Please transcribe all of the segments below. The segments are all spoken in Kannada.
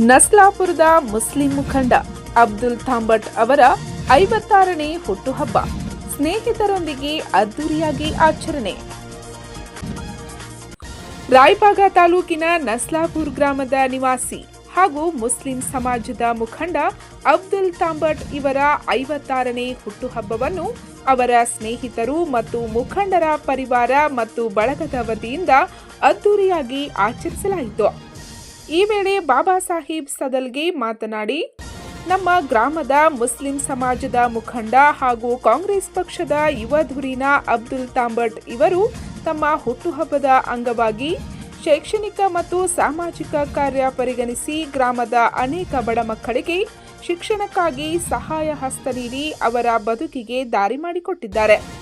ನಸ್ಲಾಪುರದ ಮುಸ್ಲಿಂ ಮುಖಂಡ ಅಬ್ದುಲ್ ಥಾಂಬಟ್ ಅವರ ಐವತ್ತಾರನೇ ಹುಟ್ಟುಹಬ್ಬ. ಸ್ನೇಹಿತರೊಂದಿಗೆ ಅದ್ದೂರಿಯಾಗಿ ಆಚರಣೆ. ರಾಯಬಾಗ ತಾಲೂಕಿನ ನಸ್ಲಾಪುರ್ ಗ್ರಾಮದ ನಿವಾಸಿ ಹಾಗೂ ಮುಸ್ಲಿಂ ಸಮಾಜದ ಮುಖಂಡ ಅಬ್ದುಲ್ ತಾಂಬಟ್ ಇವರ ಐವತ್ತಾರನೇ ಹುಟ್ಟುಹಬ್ಬವನ್ನು ಅವರ ಸ್ನೇಹಿತರು ಮತ್ತು ಮುಖಂಡರ ಪರಿವಾರ ಮತ್ತು ಬಳಗದ ವತಿಯಿಂದ ಅದ್ದೂರಿಯಾಗಿ ಆಚರಿಸಲಾಯಿತು. ಈ ವೇಳೆ ಬಾಬಾ ಸಾಹೇಬ್ ಸದಲ್ಗೆ ಮಾತನಾಡಿ, ನಮ್ಮ ಗ್ರಾಮದ ಮುಸ್ಲಿಂ ಸಮಾಜದ ಮುಖಂಡ ಹಾಗೂ ಕಾಂಗ್ರೆಸ್ ಪಕ್ಷದ ಯುವ ಧುರೀನ ಅಬ್ದುಲ್ ತಾಂಬಟ್ ಇವರು ತಮ್ಮ ಹುಟ್ಟುಹಬ್ಬದ ಅಂಗವಾಗಿ ಶೈಕ್ಷಣಿಕ ಮತ್ತು ಸಾಮಾಜಿಕ ಕಾರ್ಯ ಪರಿಗಣಿಸಿ ಗ್ರಾಮದ ಅನೇಕ ಬಡ ಮಕ್ಕಳಿಗೆ ಶಿಕ್ಷಣಕ್ಕಾಗಿ ಸಹಾಯ ಹಸ್ತ ನೀಡಿ ಅವರ ಬದುಕಿಗೆ ದಾರಿ ಮಾಡಿಕೊಟ್ಟಿದ್ದಾರೆ.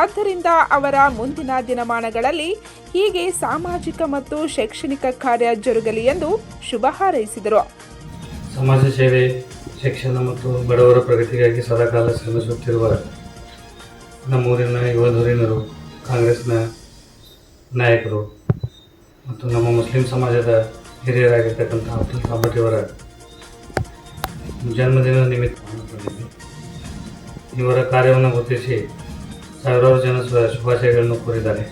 ಆದ್ದರಿಂದ ಅವರ ಮುಂದಿನ ದಿನಮಾನಗಳಲ್ಲಿ ಹೀಗೆ ಸಾಮಾಜಿಕ ಮತ್ತು ಶೈಕ್ಷಣಿಕ ಕಾರ್ಯ ಜರುಗಲಿ ಎಂದು ಶುಭ ಹಾರೈಸಿದರು. ಸಮಾಜ ಸೇವೆ, ಶಿಕ್ಷಣ ಮತ್ತು ಬಡವರ ಪ್ರಗತಿಗಾಗಿ ಸದಾಕಾಲ ಶ್ರಮಿಸುತ್ತಿರುವ ನಮ್ಮೂರಿನ ಯುವ ಧುರೀಣರು ಕಾಂಗ್ರೆಸ್ನ ನಾಯಕರು ಮತ್ತು ನಮ್ಮ ಮುಸ್ಲಿಂ ಸಮಾಜದ ಹಿರಿಯರಾಗಿರ್ತಕ್ಕಂಥ ಅಬ್ದುಲ್ ಸಾಬಟ್ ಇವರ ಜನ್ಮದಿನದ ನಿಮಿತ್ತ ಇವರ ಕಾರ್ಯವನ್ನು ಗುರುತಿಸಿ ಸಾವಿರಾರು ಜನ ಶುಭಾಶಯಗಳನ್ನು ಕೋರಿದ್ದಾರೆ.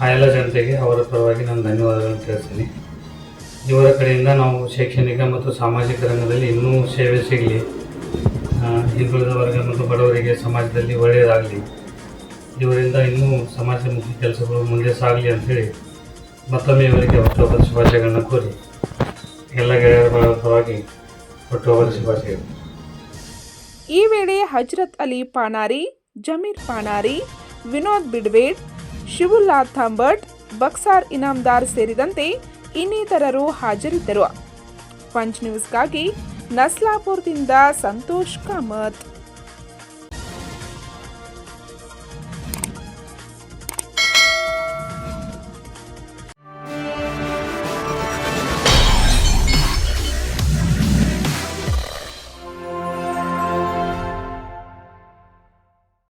ಆ ಎಲ್ಲ ಜನತೆಗೆ ಅವರ ಪರವಾಗಿ ನಾನು ಧನ್ಯವಾದಗಳನ್ನು ತಿಳಿಸ್ತೀನಿ. ಇವರ ಕಡೆಯಿಂದ ನಾವು ಶೈಕ್ಷಣಿಕ ಮತ್ತು ಸಾಮಾಜಿಕ ರಂಗದಲ್ಲಿ ಇನ್ನೂ ಸೇವೆ ಸಿಗಲಿ. ಹಿಂದುಳಿದ ವರ್ಗ ಮತ್ತು ಬಡವರಿಗೆ ಸಮಾಜದಲ್ಲಿ ಒಳ್ಳೆಯದಾಗಲಿ. ಇವರಿಂದ ಇನ್ನೂ ಸಮಾಜಮುಖಿ ಕೆಲಸಗಳು ಮುಂದೆ ಸಾಗಲಿ ಅಂಥೇಳಿ ಮತ್ತೊಮ್ಮೆ ಇವರಿಗೆ ಹುಟ್ಟುಹಬ್ಬದ ಶುಭಾಶಯಗಳನ್ನು ಕೋರಿ ಎಲ್ಲ ಗೆಳೆಯರ ಪರವಾಗಿ ಹುಟ್ಟುಹಬ್ಬದ ಶುಭಾಶಯಗಳು. ಈ ವೇಳೆ ಹಜರತ್ ಅಲಿ ಪಾನಾರಿ ಜಮೀರ್ ಪಾಣಾರಿ, ವಿನೋದ್ ಬಿಡ್ವೇಡ್, ಶಿವುಲ್ಲಾ ಥಾಂಬಟ್ ಬಕ್ಸಾರ್ ಇನಾಮ್ದಾರ್ ಸೇರಿದಂತೆ ಇನ್ನಿತರರು ಹಾಜರಿದ್ದರು. ಪಂಚ್ ನ್ಯೂಸ್ಗಾಗಿ ನಸ್ಲಾಪುರದಿಂದ ಸಂತೋಷ್ ಕಾಮತ್.